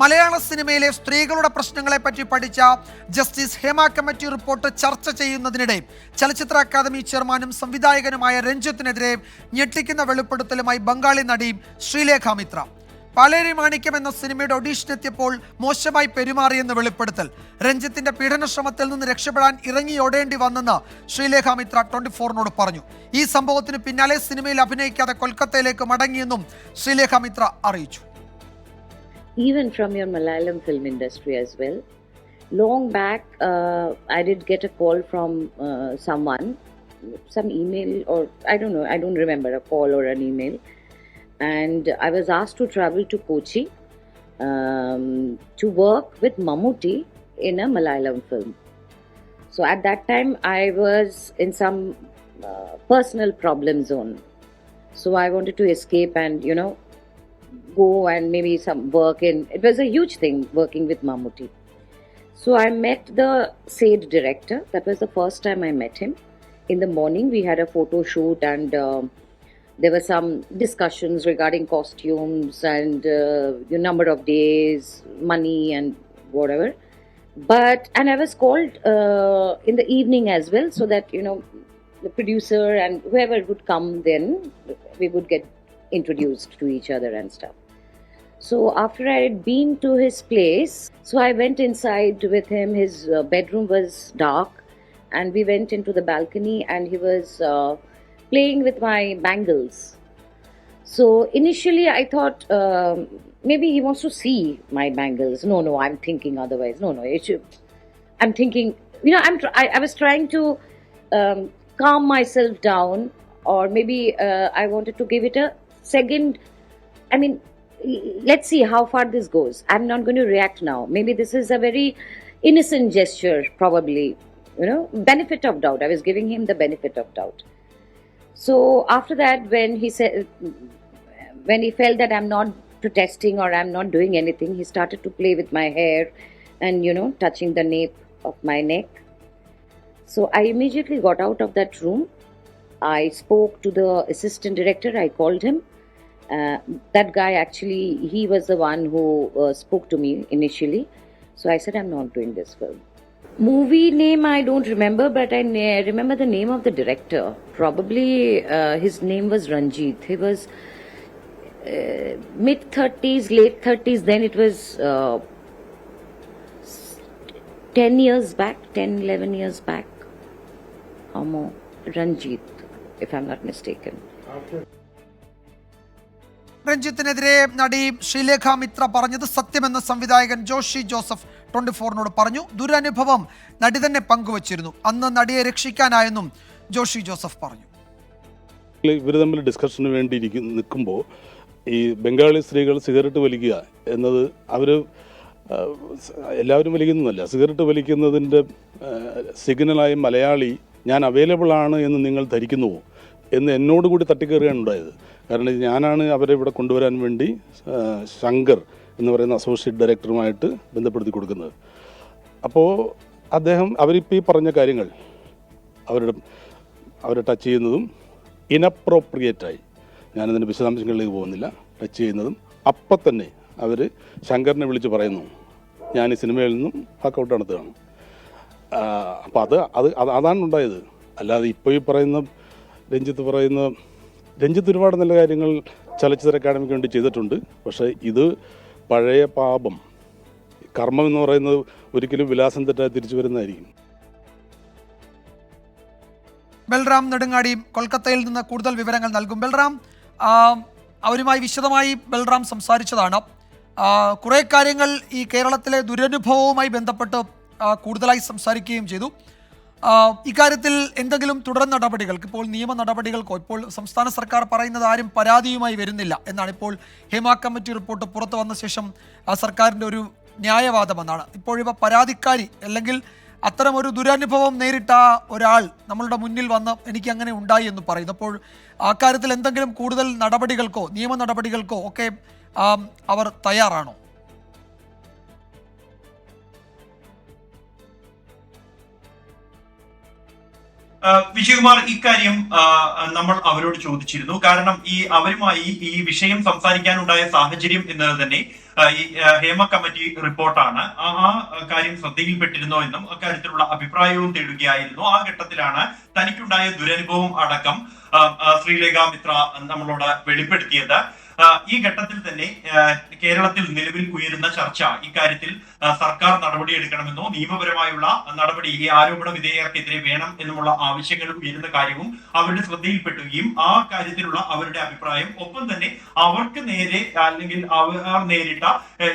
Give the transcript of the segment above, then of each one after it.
മലയാള സിനിമയിലെ സ്ത്രീകളുടെ പ്രശ്നങ്ങളെ പറ്റി പഠിച്ച ജസ്റ്റിസ് ഹേമ കമ്മിറ്റി റിപ്പോർട്ട് ചർച്ച ചെയ്യുന്നതിനിടെ ചലച്ചിത്ര അക്കാദമി ചെയർമാനും സംവിധായകനുമായ രഞ്ജിത്തിനെതിരെ ഞെട്ടിക്കുന്ന വെളിപ്പെടുത്തലുമായി ബംഗാളി നടി ശ്രീലേഖ മിത്ര. പാലേരി മാണിക്യം എന്ന സിനിമയുടെ ഒഡീഷനെത്തിയപ്പോൾ മോശമായി പെരുമാറിയെന്ന് വെളിപ്പെടുത്തൽ. രഞ്ജിത്തിന്റെ പീഡനശ്രമത്തിൽ നിന്ന് രക്ഷപ്പെടാൻ ഇറങ്ങിയോടേണ്ടി വന്നെന്ന് ശ്രീലേഖ മിത്ര ട്വന്റി ഫോറിനോട് പറഞ്ഞു. ഈ സംഭവത്തിന് പിന്നാലെ സിനിമയിൽ അഭിനയിക്കാതെ കൊൽക്കത്തയിലേക്ക് മടങ്ങിയെന്നും ശ്രീലേഖ മിത്ര അറിയിച്ചു. Even from your Malayalam film industry as well. Long back, uh, I did get a call from uh, someone, some email or I don't know, I don't remember a call or an email. And I was asked to travel to Kochi um, to work with Mammootty in a Malayalam film. So at that time, I was in some uh, personal problem zone. So I wanted to escape and, you know, go and maybe some work in it was a huge thing working with Mammootty. So I met the SAID director. That was the first time I met him. In the morning, we had a photo shoot, and um there were some discussions regarding costumes and uh, the number of days, money, and whatever. But and I was called uh, in the evening as well, so that you know the producer and whoever would come, then we would get introduced to each other and stuff. So after I had been to his place, so I went inside with him. His uh, bedroom was dark, and we went into the balcony, and he was uh, playing with my bangles. So initially, I thought um, maybe he wants to see my bangles. No, no, I'm thinking otherwise. No, no, should. I'm thinking, you know, I'm. Tr- I, I was trying to um, calm myself down, or maybe uh, I wanted to give it a second. I mean, let's see how far this goes. I'm not going to react now. Maybe this is a very innocent gesture, probably. You know, benefit of doubt. I was giving him the benefit of doubt. So after that, when he said, when he felt that I'm not protesting or I'm not doing anything, he started to play with my hair and, you know, touching the nape of my neck. So I immediately got out of that room. I spoke to the assistant director. I called him. Uh, that guy actually, he was the one who uh, spoke to me initially. So I said, I'm not doing this film. Movie name I don't remember, but I na- remember the name of the director. Probably uh, his name was Ranjit. He was mid 30s, late 30s. Then it was uh, 10 years back, 10, 11 years back. Or more. Ranjit, if I'm not mistaken. രഞ്ജിത്തിനെതിരെ നടി ശ്രീലേഖ മിത്ര പറഞ്ഞത് സത്യമെന്ന സംവിധായകൻ Joshi Joseph twenty ഫോറിനോട് പറഞ്ഞു. ദുരനുഭവം നടി തന്നെ പങ്കുവച്ചിരുന്നു. അന്ന് നടിയെ രക്ഷിക്കാനായെന്നും ജോഷി ജോസഫ് പറഞ്ഞു. ഇവർ തമ്മിൽ ഡിസ്കഷന് വേണ്ടി ഇരിക്കും നിൽക്കുമ്പോൾ ഈ ബംഗാളി സ്ത്രീകൾ സിഗരറ്റ് വലിക്കുക എന്നത് അവർ എല്ലാവരും വലിക്കുന്നതല്ല. സിഗരറ്റ് വലിക്കുന്നതിന്റെ സിഗ്നലായി മലയാളി ഞാൻ അവൈലബിൾ ആണ് എന്ന് നിങ്ങൾ ധരിക്കുന്നുവോ? എന്ന് എന്നോട് കൂടി തട്ടിക്കയറുകയാണ് ഉണ്ടായത്. കാരണം ഞാനാണ് അവരെ ഇവിടെ കൊണ്ടുവരാൻ വേണ്ടി ശങ്കർ എന്ന് പറയുന്ന അസോസിയേറ്റ് ഡയറക്ടറുമായിട്ട് ബന്ധപ്പെടുത്തി കൊടുക്കുന്നത്. അപ്പോൾ അദ്ദേഹം അവരിപ്പോൾ ഈ പറഞ്ഞ കാര്യങ്ങൾ അവരുടെ അവരെ ടച്ച് ചെയ്യുന്നതും ഇനപ്രോപ്രിയേറ്റായി ഞാനതിന്റെ വിശദാംശങ്ങളിലേക്ക് പോകുന്നില്ല. ടച്ച് ചെയ്യുന്നതും അപ്പം തന്നെ അവർ ശങ്കറിനെ വിളിച്ച് പറയുന്നു ഞാൻ ഈ സിനിമയിൽ നിന്നും വാക്കൗട്ട് നടത്തുകയാണ്. അപ്പോൾ അത് അത് അത് അതാണ് ഉണ്ടായത്. അല്ലാതെ ഇപ്പോൾ ഈ പറയുന്ന രഞ്ജിത്ത് പറയുന്ന രഞ്ജിത്ത് ഒരുപാട് നല്ല കാര്യങ്ങൾ ചലച്ചിത്ര അക്കാദമിക്ക് വേണ്ടി ചെയ്തിട്ടുണ്ട്. പക്ഷേ ഇത് പഴയ പാപം. കർമ്മം എന്ന് പറയുന്നത് ഒരിക്കലും വിലാസം തെറ്റാതെ തിരിച്ചു വരുന്നതായിരിക്കും. ബൽറാം നെടുങ്ങാടി കൊൽക്കത്തയിൽ നിന്ന് കൂടുതൽ വിവരങ്ങൾ നൽകും. ബൽറാം അവരുമായി വിശദമായി ബൽറാം സംസാരിച്ചതാണ്. കുറേ കാര്യങ്ങൾ ഈ കേരളത്തിലെ ദുരനുഭവവുമായി ബന്ധപ്പെട്ട് കൂടുതലായി സംസാരിക്കുകയും ചെയ്തു. ഇക്കാര്യത്തിൽ എന്തെങ്കിലും തുടർ നടപടികൾക്ക് ഇപ്പോൾ നിയമ നടപടികൾക്കോ ഇപ്പോൾ സംസ്ഥാന സർക്കാർ പറയുന്നത് ആരും പരാതിയുമായി വരുന്നില്ല എന്നാണ് ഇപ്പോൾ ഹേമ കമ്മിറ്റി റിപ്പോർട്ട് പുറത്തു വന്ന ശേഷം സർക്കാരിന്റെ ഒരു ന്യായവാദമെന്നാണ്. ഇപ്പോഴിവ പരാതിക്കാരി അല്ലെങ്കിൽ അത്തരം ഒരു ദുരനുഭവം നേരിട്ട ഒരാൾ നമ്മളുടെ മുന്നിൽ വന്ന് എനിക്ക് അങ്ങനെ ഉണ്ടായി എന്ന് പറയുന്നു. അപ്പോൾ ആ കാര്യത്തിൽ എന്തെങ്കിലും കൂടുതൽ നടപടികൾക്കോ നിയമ നടപടികൾക്കോ ഒക്കെ അവർ തയ്യാറാണോ? വിജയകുമാർ ഇക്കാര്യം നമ്മൾ അവരോട് ചോദിച്ചിരുന്നു. കാരണം ഈ അവരുമായി ഈ വിഷയം സംസാരിക്കാനുണ്ടായ സാഹചര്യം എന്നത് തന്നെ ഈ ഹേമ കമ്മിറ്റി റിപ്പോർട്ടാണ്. ആ കാര്യം ശ്രദ്ധയിൽപ്പെട്ടിരുന്നോ എന്നും അക്കാര്യത്തിലുള്ള അഭിപ്രായവും തേടുകയായിരുന്നു. ആ ഘട്ടത്തിലാണ് തനിക്കുണ്ടായ ദുരനുഭവം അടക്കം ശ്രീലേഖ മിത്ര നമ്മളോട് വെളിപ്പെടുത്തിയത്. ഈ ഘട്ടത്തിൽ തന്നെ കേരളത്തിൽ നിലവിൽ ഉയരുന്ന ചർച്ച ഇക്കാര്യത്തിൽ സർക്കാർ നടപടി എടുക്കണമെന്നോ നിയമപരമായുള്ള നടപടി ഈ ആരോപണ വിധേയർക്കെതിരെ വേണം എന്നുമുള്ള ആവശ്യങ്ങൾ ഉയരുന്ന കാര്യവും അവരുടെ ശ്രദ്ധയിൽപ്പെട്ടുകയും ആ കാര്യത്തിലുള്ള അവരുടെ അഭിപ്രായം ഒപ്പം തന്നെ അവർക്ക് നേരെ അല്ലെങ്കിൽ അവർ നേരിട്ട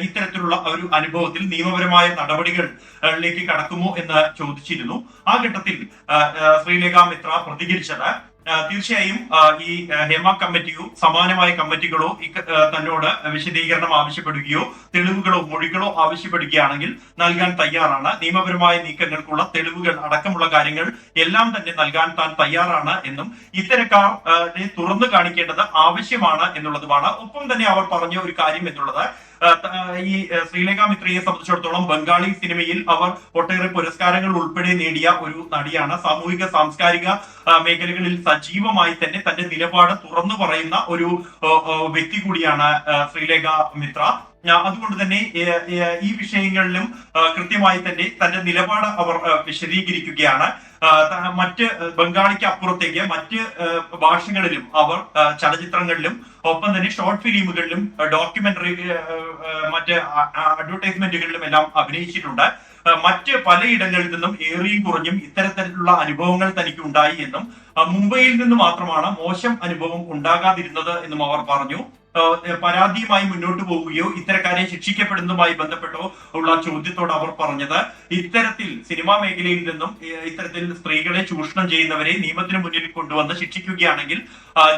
ഇത്തരത്തിലുള്ള ഒരു അനുഭവത്തിൽ നിയമപരമായ നടപടികളിലേക്ക് കടക്കുമോ എന്ന് ചോദിച്ചിരുന്നു. ആ ഘട്ടത്തിൽ ശ്രീലേഖ മിത്ര പ്രതികരിച്ചത് തീർച്ചയായും ഈ ഹേമ കമ്മിറ്റിയോ സമാനമായ കമ്മിറ്റികളോ തന്നോട് വിശദീകരണം ആവശ്യപ്പെടുകയോ തെളിവുകളോ മൊഴികളോ ആവശ്യപ്പെടുകയാണെങ്കിൽ നൽകാൻ തയ്യാറാണ്. നിയമപരമായ നീക്കങ്ങൾക്കുള്ള തെളിവുകൾ അടക്കമുള്ള കാര്യങ്ങൾ എല്ലാം തന്നെ നൽകാൻ താൻ തയ്യാറാണ് എന്നും ഇത്തരക്കാർ തുറന്നു കാണിക്കേണ്ടത് ആവശ്യമാണ് എന്നുള്ളതുമാണ്. ഒപ്പം തന്നെ അവർ പറഞ്ഞ ഒരു കാര്യം എന്നുള്ളത് ഈ ശ്രീലേഖ മിത്രയെ സംബന്ധിച്ചിടത്തോളം ബംഗാളി സിനിമയിൽ അവർ ഒട്ടേറെ പുരസ്കാരങ്ങൾ ഉൾപ്പെടെ നേടിയ ഒരു നടിയാണ്. സാമൂഹിക സാംസ്കാരിക മേഖലകളിൽ സജീവമായി തന്നെ തന്റെ നിലപാട് തുറന്നു പറയുന്ന ഒരു വ്യക്തി കൂടിയാണ് ശ്രീലേഖ മിത്ര. അതുകൊണ്ട് തന്നെ ഈ വിഷയങ്ങളിലും കൃത്യമായി തന്നെ തന്റെ നിലപാട് അവർ വിശദീകരിക്കുകയാണ്. മറ്റ് ബംഗാളിക്ക് അപ്പുറത്തേക്ക് മറ്റ് ഭാഷകളിലും അവർ ചലച്ചിത്രങ്ങളിലും ഒപ്പം തന്നെ ഷോർട്ട് ഫിലിമുകളിലും ഡോക്യുമെന്ററി മറ്റ് അഡ്വർടൈസ്മെന്റുകളിലും എല്ലാം അഭിനയിച്ചിട്ടുണ്ട്. മറ്റ് പലയിടങ്ങളിൽ നിന്നും ഏറിയും കുറഞ്ഞും ഇത്തരത്തിലുള്ള അനുഭവങ്ങൾ തനിക്ക് ഉണ്ടായി എന്നും മുംബൈയിൽ നിന്ന് മാത്രമാണ് മോശം അനുഭവം ഉണ്ടാകാതിരുന്നത് എന്നും അവർ പറഞ്ഞു. പരാതിയുമായി മുന്നോട്ട് പോവുകയോ ഇത്തരക്കാരെ ശിക്ഷിക്കപ്പെടുന്നതുമായി ബന്ധപ്പെട്ടോ ഉള്ള ചോദ്യത്തോട് അവർ പറഞ്ഞത് ഇത്തരത്തിൽ സിനിമാ മേഖലയിൽ നിന്നും ഇത്തരത്തിൽ സ്ത്രീകളെ ചൂഷണം ചെയ്യുന്നവരെ നിയമത്തിന് മുന്നിൽ കൊണ്ടുവന്ന് ശിക്ഷിക്കുകയാണെങ്കിൽ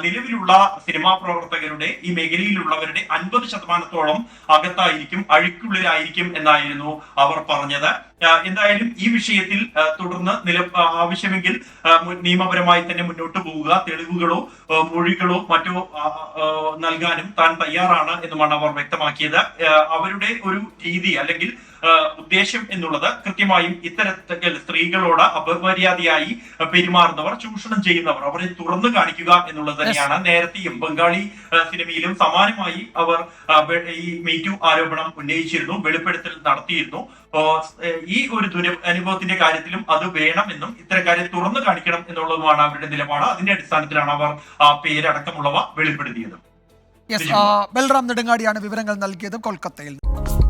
നിലവിലുള്ള സിനിമാ പ്രവർത്തകരുടെ ഈ മേഖലയിലുള്ളവരുടെ അൻപത് ശതമാനത്തോളം അകത്തായിരിക്കും അഴുക്കുള്ളിലായിരിക്കും എന്നായിരുന്നു അവർ പറഞ്ഞത്. എന്തായാലും ഈ വിഷയത്തിൽ തുടർന്ന് നില ആവശ്യമെങ്കിൽ നിയമപരമായി തന്നെ മുന്നോട്ട് പോവുക. തെളിവുകളോ മൊഴികളോ മറ്റോ നൽകാനും താൻ തയ്യാറാണ് എന്നുമാണ് അവർ വ്യക്തമാക്കിയത്. അവരുടെ ഒരു രീതി അല്ലെങ്കിൽ ഉദ്ദേശം എന്നുള്ളത് കൃത്യമായും ഇത്തരത്തിൽ സ്ത്രീകളോട് അപമര്യാദയായി പെരുമാറുന്നവർ ചൂഷണം ചെയ്യുന്നവർ അവരെ തുറന്നു കാണിക്കുക എന്നുള്ളത് തന്നെയാണ്. നേരത്തെയും ബംഗാളി സിനിമയിലും സമാനമായി അവർ ഈ മീറ്റു ആരോപണം ഉന്നയിച്ചിരുന്നു വെളിപ്പെടുത്തൽ നടത്തിയിരുന്നു. ഈ ഒരു ദുര അനുഭവത്തിന്റെ കാര്യത്തിലും അത് വേണം വേണമെന്നും ഇത്തരക്കാരെ തുറന്നു കാണിക്കണം എന്നുള്ളതുമാണ് അവരുടെ നിലപാട്. അതിന്റെ അടിസ്ഥാനത്തിലാണ് അവർ ആ പേരടക്കമുള്ളവ വെളിപ്പെടുത്തിയത്. യെസ് ബൽറാം നെടുങ്ങാടിയാണ് വിവരങ്ങൾ നൽകിയത് കൊൽക്കത്തയിൽ. നിന്ന്